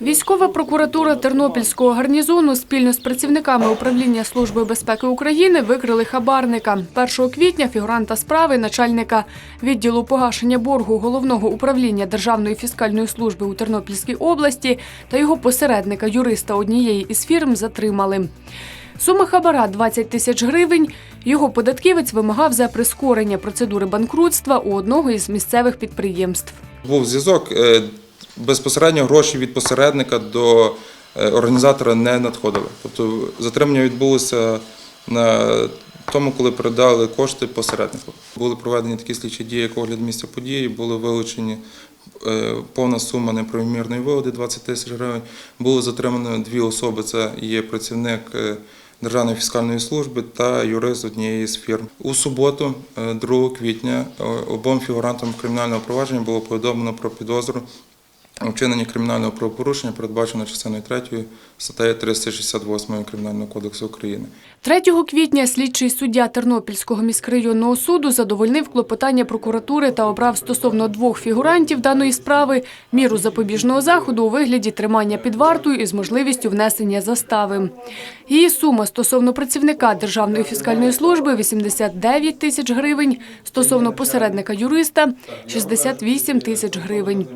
Військова прокуратура Тернопільського гарнізону спільно з працівниками управління Служби безпеки України викрили хабарника. 1 квітня фігуранта справи начальника відділу погашення боргу головного управління Державної фіскальної служби у Тернопільській області та його посередника юриста однієї із фірм затримали. Сума хабара 20 тисяч гривень. Його податківець вимагав за прискорення процедури банкрутства у одного із місцевих підприємств. Був зв'язок е, безпосередньо гроші від посередника до е, організатора не надходили. Тобто затримання відбулося на тому, коли передали кошти посереднику. Були проведені такі слідчі дії, як огляд місця події, були вилучені е, повна сума неправомірної вигоди 20 тисяч гривень. Було затримано дві особи. Це є працівник. е, Державної фіскальної служби та юрист однієї з фірм. У суботу, е, 2 квітня, обом фігурантам кримінального провадження було повідомлено про підозру у вчиненні кримінального правопорушення, передбачено частиною 3 статтею 368 Кримінального кодексу України. 3 квітня слідчий суддя Тернопільського міськрайонного суду задовольнив клопотання прокуратури та обрав стосовно двох фігурантів даної справи міру запобіжного заходу у вигляді тримання під вартою із можливістю внесення застави. Її сума стосовно працівника Державної фіскальної служби 89 тисяч гривень, стосовно посередника юриста 68 тисяч гривень.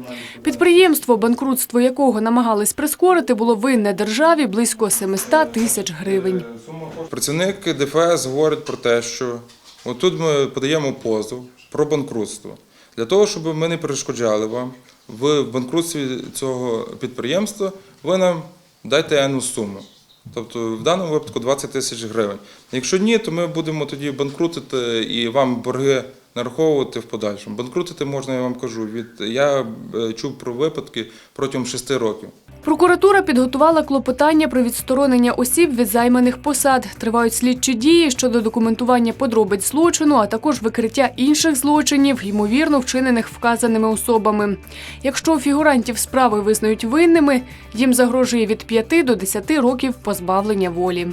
Підприємство, банкрутство якого намагались прискорити, було винне державі близько 700 тисяч гривень. Працівник ДФС говорить про те, що отут ми подаємо позов про банкрутство. Для того, щоб ми не перешкоджали вам в банкрутстві цього підприємства, ви нам дайте енну суму. Тобто в даному випадку 20 тисяч гривень. Якщо ні, то ми будемо тоді банкрутити і вам борги нараховувати в подальшому. Банкрутити можна, я вам кажу. Від я е, чув про випадки протягом 6 років. Прокуратура підготувала клопотання про відсторонення осіб від займаних посад. Тривають слідчі дії щодо документування подробиць злочину, а також викриття інших злочинів, ймовірно вчинених вказаними особами. Якщо фігурантів справи визнають винними, їм загрожує від 5 до 10 років позбавлення волі.